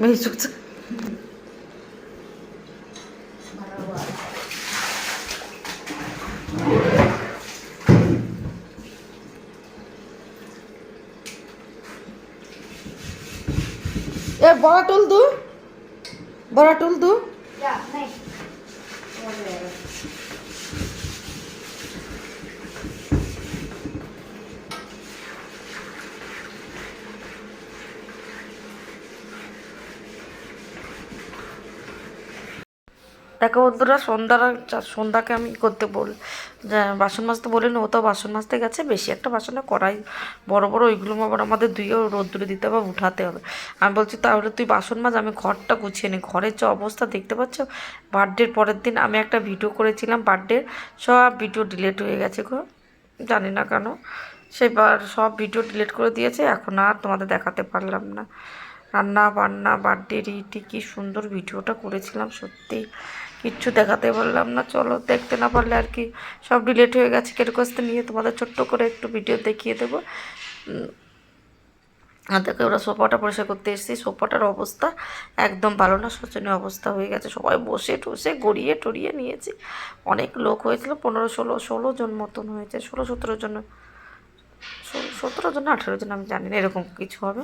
মেয়ে চুকছে এ বড়া টুল দু। বড়া টুল দু। Ja, nee. দেখো বন্ধুরা সন্ধ্যার সন্ধ্যাকে আমি করতে বল বাসন মাজতে বলিনি ও তো বাসন মাজতে গেছে। বেশি একটা বাসনে করাই বড় বড় ওইগুলো আবার আমাদের ধুয়েও রোদ্দুরে দিতে হবে, উঠাতে হবে। আমি বলছি, তাহলে তুই বাসন মাজ, আমি ঘরটা গুছিয়ে নিই ঘরের যে অবস্থা, দেখতে পাচ্ছ? বার্থডের পরের দিন আমি একটা ভিডিও করেছিলাম, বার্থডের। সব ভিডিও ডিলিট হয়ে গেছে গো। জানি না কেন। সেবার সব ভিডিও ডিলিট করে দিয়েছে, এখন আর তোমাদের দেখাতে পারলাম না। রান্না বান্না বার্থডে ইটি, কি সুন্দর ভিডিওটা করেছিলাম, সত্যি। কিচ্ছু দেখাতে পারলাম না। চলো, দেখতে না পারলে আর কি সব ডিলেট হয়ে গেছে। কেরকস্তে নিয়ে তোমাদের ছোট্ট করে একটু ভিডিও দেখিয়ে দেবো। দেখো ওরা সোফাটা পরিষ্কার করতে এসেছি। সোফাটার অবস্থা একদম ভালো না, শোচনীয় অবস্থা হয়ে গেছে। সবাই বসে টসে গড়িয়ে টড়িয়ে নিয়েছি। অনেক লোক হয়েছিল, পনেরো, ষোলো ষোলো জন মতন হয়েছে। ষোলো, সতেরো জন সতেরো জন আঠেরো জন, আমি জানি না, এরকম কিছু হবে।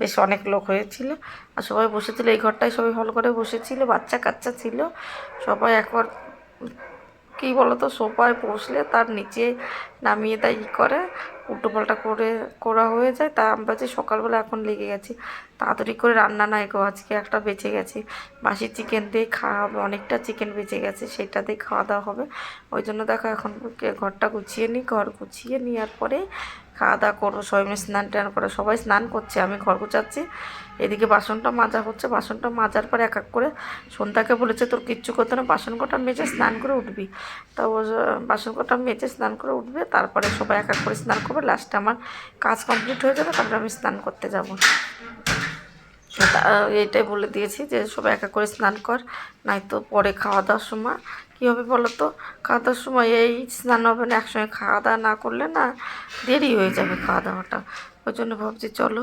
বেশ অনেক লোক হয়েছিল আর সবাই বসেছিল, এই ঘরটায় সবাই হল করে বসেছিল, বাচ্চা কাচ্চা ছিল। সবাই একবার কী বলতো, সোফায় বসলে তার নিচে নামিয়ে দেয় ই করে উল্টো পাল্টা করে, করা হয়ে যায়। তা আমরা যে সকালবেলা এখন লেগে গেছি, তাড়াতাড়ি করে রান্না নাই গো, আজকে একটা বেঁচে গেছি। বাসি চিকেন দিয়ে খাওয়া হবে, অনেকটা চিকেন বেঁচে গেছে, সেটা দিয়ে খাওয়া দাওয়া হবে। ওই জন্য দেখো এখন ঘরটা গুছিয়ে নিই ঘর গুছিয়ে নেওয়ার পরে খাওয়া দাওয়া করব, সবাই মিলে স্নান টান করে, সবাই স্নান করছে, আমি ঘর গুছাচ্ছি। এদিকে বাসনটা মাজা হচ্ছে, বাসনটা মাজার পর এক এক করে সন্ধ্যাকে বলেছে, তোর কিচ্ছু করতে না, বাসন কটা মেজে স্নান করে উঠবি। তা বাসন কটা মেজে স্নান করে উঠবে, তারপরে সবাই এক এক করে স্নান করবে লাস্টে আমার কাজ কমপ্লিট হয়ে যাবে, তারপরে আমি স্নান করতে যাব। তা, এইটাই বলে দিয়েছি যে, সবাই এক এক করে স্নান কর নয়তো পরে খাওয়া দাওয়ার সময় কী হবে বলো তো খাওয়া দাওয়ার সময় এই স্নান হবে না একসঙ্গে খাওয়া দাওয়া না করলে না দেরি হয়ে যাবে খাওয়া দাওয়াটা ওই জন্য ভাবছি চলো,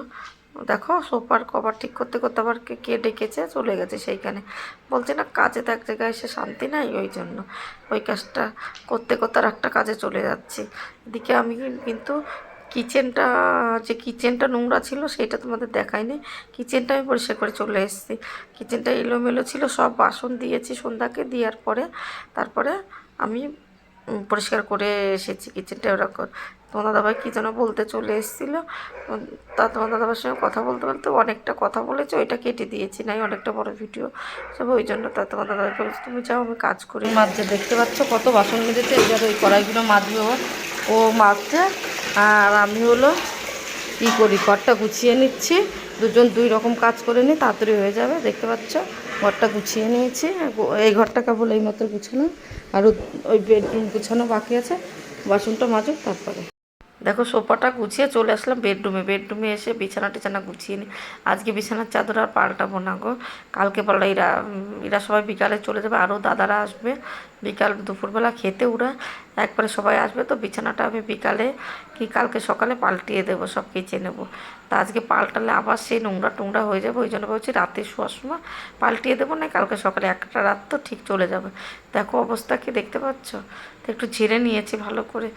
দেখো সোফার কভার ঠিক করতে করতে আবার কে কে ডেকেছে? চলে গেছে সেইখানে। বলছে না কাজে তো এক জায়গায় এসে শান্তি নাই, ওই জন্য। ওই কাজটা করতে করতে আর একটা কাজে চলে যাচ্ছি। এদিকে আমি কিন্তু কিচেনটা, যে কিচেনটা নোংরা ছিল সেটা তোমাদের দেখায়নি কিচেনটা আমি পরিষ্কার করে চলে এসেছি। কিচেনটা এলোমেলো ছিল, সব বাসন দিয়েছি সন্ধ্যাকে, দেওয়ার পরে তারপরে আমি পরিষ্কার করে এসেছি কিচেনটা ওরকম। তোমার দাদাভাই কী যেন বলতে চলে এসেছিল। তা তোমার দাদাভাইয়ের সঙ্গে কথা বলতে বলতে অনেকটা কথা বলেছে, ওইটা কেটে দিয়েছি, নাই অনেকটা বড় ভিডিও। সব ওই জন্য তা তোমার দাদাভাই বলেছে, তুমি যাও, আমি কাজ করি। মাঝে দেখতে পাচ্ছ কত বাসন মেজেছে এবার ওই কড়াইগুলো মাজবে ও মাজছে আর আমি হলো কি করি, ঘরটা গুছিয়ে নিচ্ছি। দুজন দুই রকম কাজ করে নিই, তাড়াতাড়ি হয়ে যাবে, দেখতে পাচ্ছ? ঘরটা গুছিয়ে নিয়েছি। এই ঘরটা কেবল এই মতো গুছানো আর ওই বেডরুম গুছানো বাকি আছে। বাসনটা মাজুক, তারপরে। দেখো সোফাটা গুছিয়ে চলে আসলাম বেডরুমে। বেডরুমে এসে বিছানা টিছানা গুছিয়ে নিই আজকে বিছানার চাদর আর পাল্টাবো না গো। কালকে পাল্টা এরা এরা সবাই বিকালে চলে যাবে আরও দাদারা আসবে। বিকাল দুপুরবেলা খেতে ওরা, একবারে সবাই আসবে তো বিছানাটা আমি বিকালে কি কালকে সকালে পাল্টিয়ে দেবো, সব কেচে নেব। তা আজকে পাল্টালে আবার সেই নোংরা টোংরা হয়ে যাবে, ওই জন্য বলছি রাতে শোয়ার সময় পাল্টিয়ে দেবো না কালকে সকালে একটা রাত তো ঠিক চলে যাবে। দেখো অবস্থা কি দেখতে পাচ্ছ? একটু ঝেড়ে নিয়েছি ভালো করে।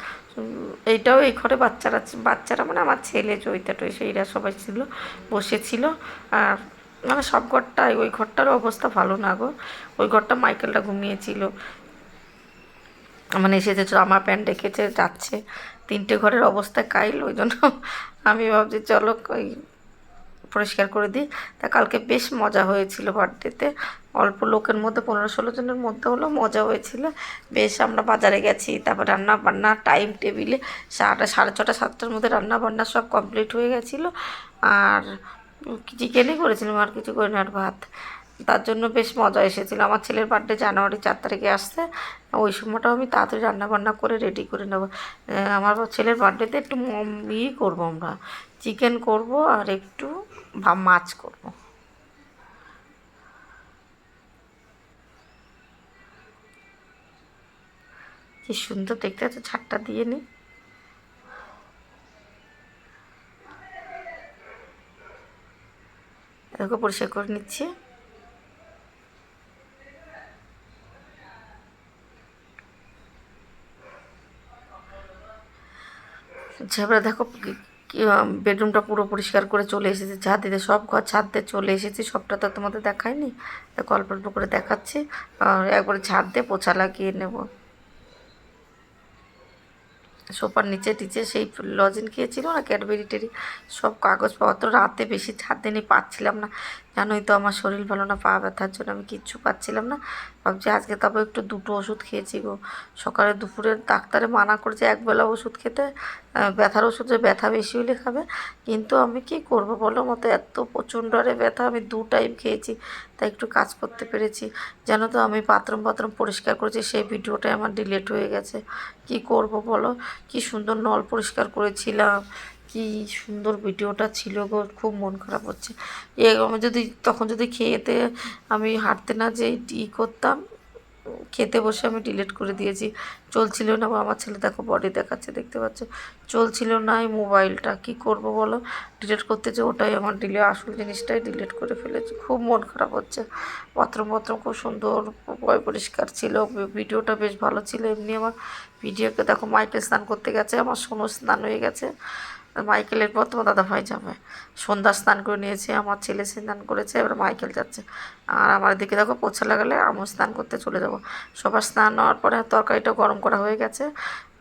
এইটাও এই ঘরে বাচ্চারা বাচ্চারা মানে আমার ছেলে চৈতা টইসে এরা সবাই ছিল, বসেছিল। আর মানে সব ঘরটাই, ওই ঘরটারও অবস্থা ভালো না গো। ওই ঘরটা মাইকেলটা ঘুমিয়েছিল। মানে এসেছে, জামা প্যান্ট রেখেছে, যাচ্ছে। তিনটে ঘরের অবস্থা কাইল, ওই জন্য আমি ভাবছি, চলো ওই পরিষ্কার করে দিই। তা কালকে বেশ মজা হয়েছিল বার্থডেতে। অল্প লোকের মধ্যে, পনেরো ষোলো জনের মধ্যে হলো মজা হয়েছিল। বেশ আমরা বাজারে গেছি, তারপর রান্না বান্না টাইম টেবিলে সাড়ে সাড়ে ছটা, সাতটার মধ্যে রান্না বান্না সব কমপ্লিট হয়ে গেছিল। আর চিকেনই করেছিলাম, আর কিছু করিনি, আর ভাত। তার জন্য বেশ মজা এসেছিল। আমার ছেলের বার্থডে জানুয়ারি চার তারিখে আসছে। ওই সময়টাও আমি তাড়াতাড়ি রান্না বান্না করে রেডি করে নেব। আমার ছেলের বার্থডেতে একটু ম- ই করব আমরা। চিকেন করব আর একটু ভা মাছ করব। কি সুন্দর দেখতে আছে ছাদটা দিয়ে নি। এটাকে পরিষ্কার করে নিচ্ছি। ঝাবড়া দেখো কি, আম, বেডরুমটা পুরো পরিষ্কার করে চলে এসেছে ছাদ দিতে সব ঘর ছাদ দিয়ে চলে এসেছি সবটা তো তোমাদের দেখায়নি? তো অল্প অল্প করে দেখাচ্ছি আর একবারে ছাদ দিয়ে পোছা লাগিয়ে নেব। সোফার নিচে টিচে সেই লজেন খেয়েছিল না ক্যাডবেরি টেরি সব কাগজপত্র রাতে বেশি ছাদ দিনই পাচ্ছিলাম না। জানোই তো আমার শরীর ভালো না, পা ব্যথার জন্য আমি কিচ্ছু পাচ্ছিলাম না। ভাবছি আজকে তবে একটু দুটো ওষুধ খেয়েছি গো। সকালে দুপুরে ডাক্তারে মানা করেছে একবেলা ওষুধ খেতে ব্যথার ওষুধে ব্যথা বেশি হলে খাবে। কিন্তু আমি কি করব বলো? মতো এত প্রচণ্ড আরে ব্যথা, আমি দু টাইম খেয়েছি, তাই একটু কাজ করতে পেরেছি। জানো তো আমি বাথরুম বাথরুম পরিষ্কার করেছি, সেই ভিডিওটাই আমার ডিলেট হয়ে গেছে। কি করব বলো? কি সুন্দর নল পরিষ্কার করেছিলাম কি সুন্দর ভিডিওটা ছিল গো, খুব মন খারাপ হচ্ছে। এ, আমি যদি, তখন যদি খেয়েতে আমি হাঁটতে না যে ই করতাম, খেতে বসে আমি ডিলিট করে দিয়েছি। চলছিল না আমার ছেলে দেখো বডি দেখাচ্ছে, দেখতে পাচ্ছ? চলছিল না এই মোবাইলটা, কি করব বলো? ডিলিট করতে যে ওটাই আমার ডিলে আসল জিনিসটাই ডিলিট করে ফেলেছি। খুব মন খারাপ হচ্ছে। বাথরুম বাথরুম খুব সুন্দর পয় পরিষ্কার ছিল। ভিডিওটা বেশ ভালো ছিল। এমনি আমার ভিডিওকে দেখো মাইকে স্নান করতে গেছে, আমার সোনু স্নান হয়ে গেছে। মাইকেলের পর তোমার দাদা ভাই যাবে। সন্ধ্যা স্নান করে নিয়েছে, আমার ছেলে স্নান করেছে, এবার মাইকেল যাচ্ছে। আর আমার দিকে দেখো, পোছা লাগালে আমি স্নান করতে চলে যাব। সবার স্নান হওয়ার পরে তরকারিটা গরম করা হয়ে গেছে,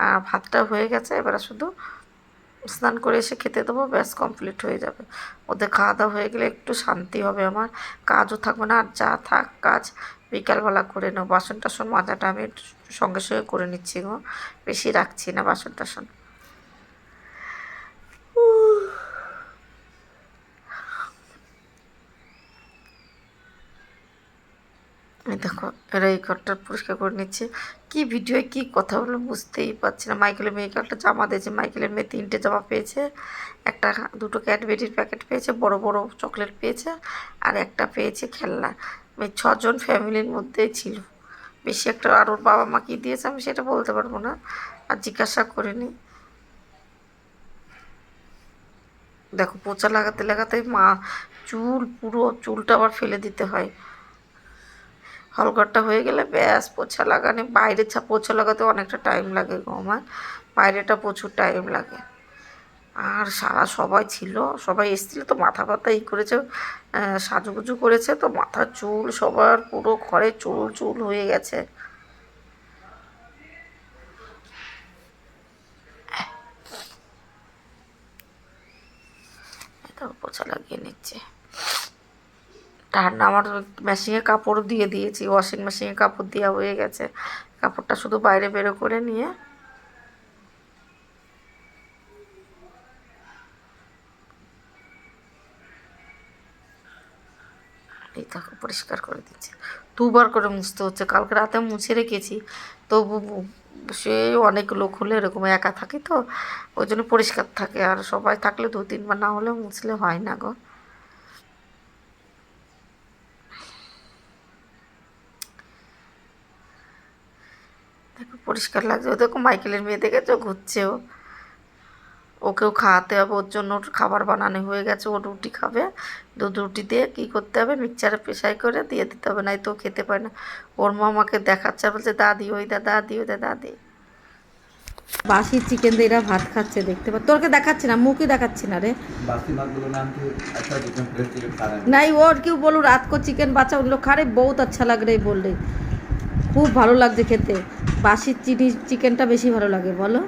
আর ভাতটা হয়ে গেছে, এবারে শুধু স্নান করে এসে খেতে দেবো, ব্যাস কমপ্লিট হয়ে যাবে। ওদের খাওয়া দাওয়া হয়ে গেলে একটু শান্তি হবে আমার, কাজও থাকবে না, আর যা থাক কাজ বিকালবেলা করে নেব বাসন টাসন মাজাটা আমি সঙ্গে সঙ্গে করে নিচ্ছি গো, বেশি রাখছি না বাসন টাসন দেখো, এরা এই ঘরটা পরিষ্কার করে নিচ্ছে। কি ভিডিও কি কথা বলে বুঝতেই পারছি না। মাইকেলের মেয়েকে একটা জামা দিয়েছে। মাইকেলের মেয়ে তিনটে জামা পেয়েছে। একটা দুটো ক্যাডবেরির প্যাকেট পেয়েছে, বড় বড় চকলেট পেয়েছে, আর একটা পেয়েছে খেলনা। এই ছজন ফ্যামিলির মধ্যেই ছিল। বেশি একটা আর ওর বাবা মা কী দিয়েছে আমি সেটা বলতে পারব না, আর জিজ্ঞাসা করিনি। দেখো, পোচা লাগাতে লাগাতে মা চুল পুরো, চুলটা আবার ফেলে দিতে হয়। হলঘরটা হয়ে গেলে ব্যাস, পোছা লাগানি। বাইরে ছা, পোছা লাগাতে অনেকটা টাইম লাগে গো আমার। বাইরেটা প্রচুর টাইম লাগে। আর সারা সবাই ছিল, সবাই এসেছিল তো মাথা ব্যথা ই করেছে সাজুগুজু করেছে তো মাথার চুল সবার পুরো ঘরে চুল চুল হয়ে গেছে। পোছা লাগিয়ে নিচ্ছে। ঠান্ডা আমার মেশিনে কাপড় দিয়ে দিয়েছি ওয়াশিং মেশিনে কাপড় দেওয়া হয়ে গেছে। কাপড়টা শুধু বাইরে বেরো করে নিয়ে এই পরিষ্কার করে দিচ্ছে। দুবার করে মুছতে হচ্ছে, কালকে রাতে মুছে রেখেছি। তবু সে অনেক লোক হলে এরকম একা থাকে তো, ওই জন্য পরিষ্কার থাকে। আর সবাই থাকলে দু তিনবার না হলে মুছলে হয় না গো। পরিষ্কার লাগছে। ওই দেখো মাইকেলের মেয়ে দেখেছ? ঘুরছেও ওকেও খাওয়াতে হবে ওর জন্য ওর খাবার বানানো হয়ে গেছে ও রুটি খাবে। দুধ রুটি দিয়ে কী করতে হবে? মিক্সারে পেশাই করে দিয়ে দিতে হবে নাই তো খেতে পারে না। ওর মামাকে দেখাচ্ছে বলছে দাদি ওই দা দাদি ওই দা দাদি। বাসি চিকেন দিয়ে এরা ভাত খাচ্ছে দেখতে পা তোরকে দেখাচ্ছি না মুখে দেখাচ্ছি না রে। নাই ওর কেউ বলো রাত কো চিকেন বাচ্চা ওগুলো খারে বহুত আচ্ছা লাগ রে বললে। খুব ভালো লাগছে খেতে। বাসি চিনি চিকেনটা বেশি ভালো লাগে বলো।